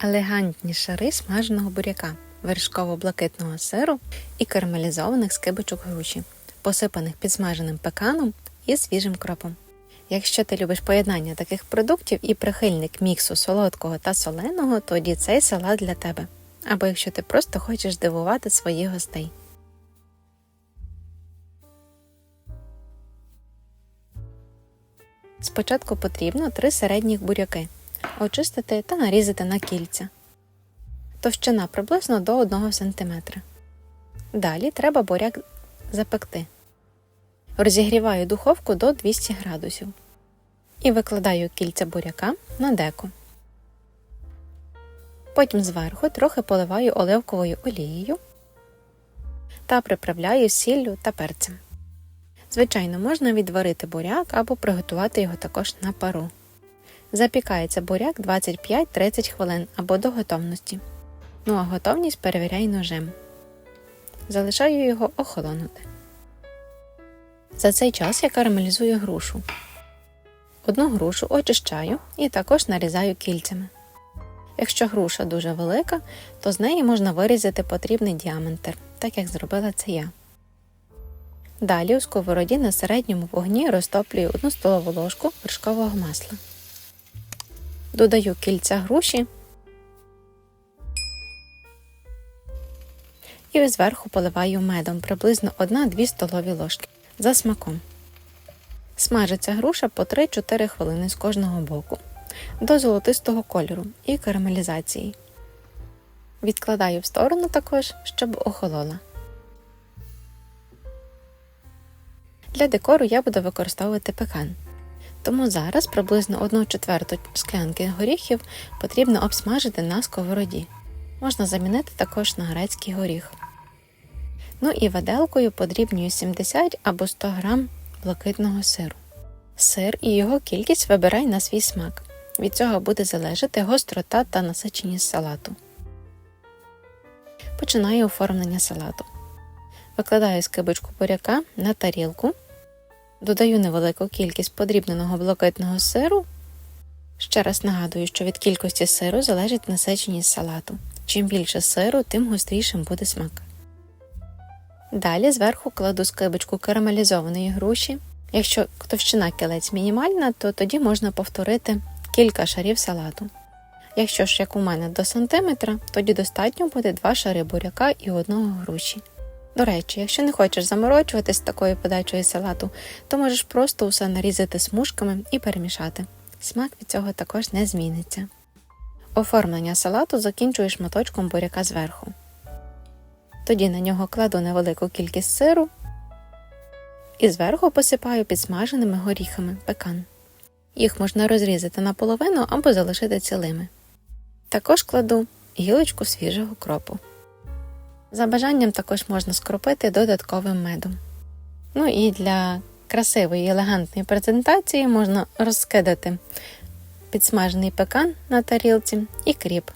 елегантні шари смаженого буряка, вершково-блакитного сиру і карамелізованих скибочок груші, посипаних підсмаженим пеканом і свіжим кропом. Якщо ти любиш поєднання таких продуктів і прихильник міксу солодкого та соленого, тоді цей салат для тебе. Або якщо ти просто хочеш дивувати своїх гостей. Спочатку потрібно три середніх буряки очистити та нарізати на кільця. Товщина приблизно до 1 см. Далі треба буряк запекти. Розігріваю духовку до 200 градусів і викладаю кільця буряка на деко. Потім зверху трохи поливаю оливковою олією та приправляю сіллю та перцем. Звичайно, можна відварити буряк або приготувати його також на пару. Запікається буряк 25-30 хвилин або до готовності. Ну а готовність перевіряю ножем. Залишаю його охолонути. За цей час я карамелізую грушу. Одну грушу очищаю і також нарізаю кільцями. Якщо груша дуже велика, то з неї можна вирізати потрібний діаметр, так як зробила це я. Далі у сковороді на середньому вогні розтоплюю 1 столову ложку вершкового масла. Додаю кільця груші і зверху поливаю медом приблизно 1-2 столові ложки за смаком. Смажиться груша по 3-4 хвилини з кожного боку до золотистого кольору і карамелізації. Відкладаю в сторону також, щоб охолола. Для декору я буду використовувати пекан. Тому зараз приблизно 1 четверту склянки горіхів потрібно обсмажити на сковороді. Можна замінити також на грецький горіх. Ну і виделкою подрібнюю 70 або 100 г блакитного сиру. Сир і його кількість вибирай на свій смак. Від цього буде залежати гострота та насиченість салату. Починаю оформлення салату. Викладаю скибочку буряка на тарілку, додаю невелику кількість подрібненого блакитного сиру. Ще раз нагадую, що від кількості сиру залежить насиченість салату. Чим більше сиру, тим гострішим буде смак. Далі зверху кладу скибочку карамелізованої груші. Якщо товщина кілець мінімальна, то тоді можна повторити кілька шарів салату. Якщо ж, як у мене, до сантиметра, тоді достатньо буде 2 шари буряка і одного груші. До речі, якщо не хочеш заморочуватись такою подачою салату, то можеш просто усе нарізати смужками і перемішати. Смак від цього також не зміниться. Оформлення салату закінчую шматочком буряка зверху. Тоді на нього кладу невелику кількість сиру і зверху посипаю підсмаженими горіхами пекан. Їх можна розрізати наполовину або залишити цілими. Також кладу гілочку свіжого кропу. За бажанням також можна скропити додатковим медом. Ну і для красивої і елегантної презентації можна розкидати підсмажений пекан на тарілці і кріп.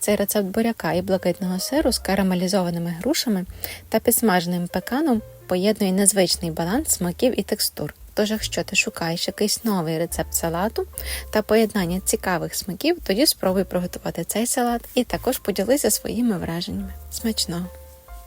Цей рецепт буряка і блакитного сиру з карамелізованими грушами та підсмаженим пеканом поєднує незвичний баланс смаків і текстур. Тож, якщо ти шукаєш якийсь новий рецепт салату та поєднання цікавих смаків, тоді спробуй приготувати цей салат і також поділися своїми враженнями. Смачного!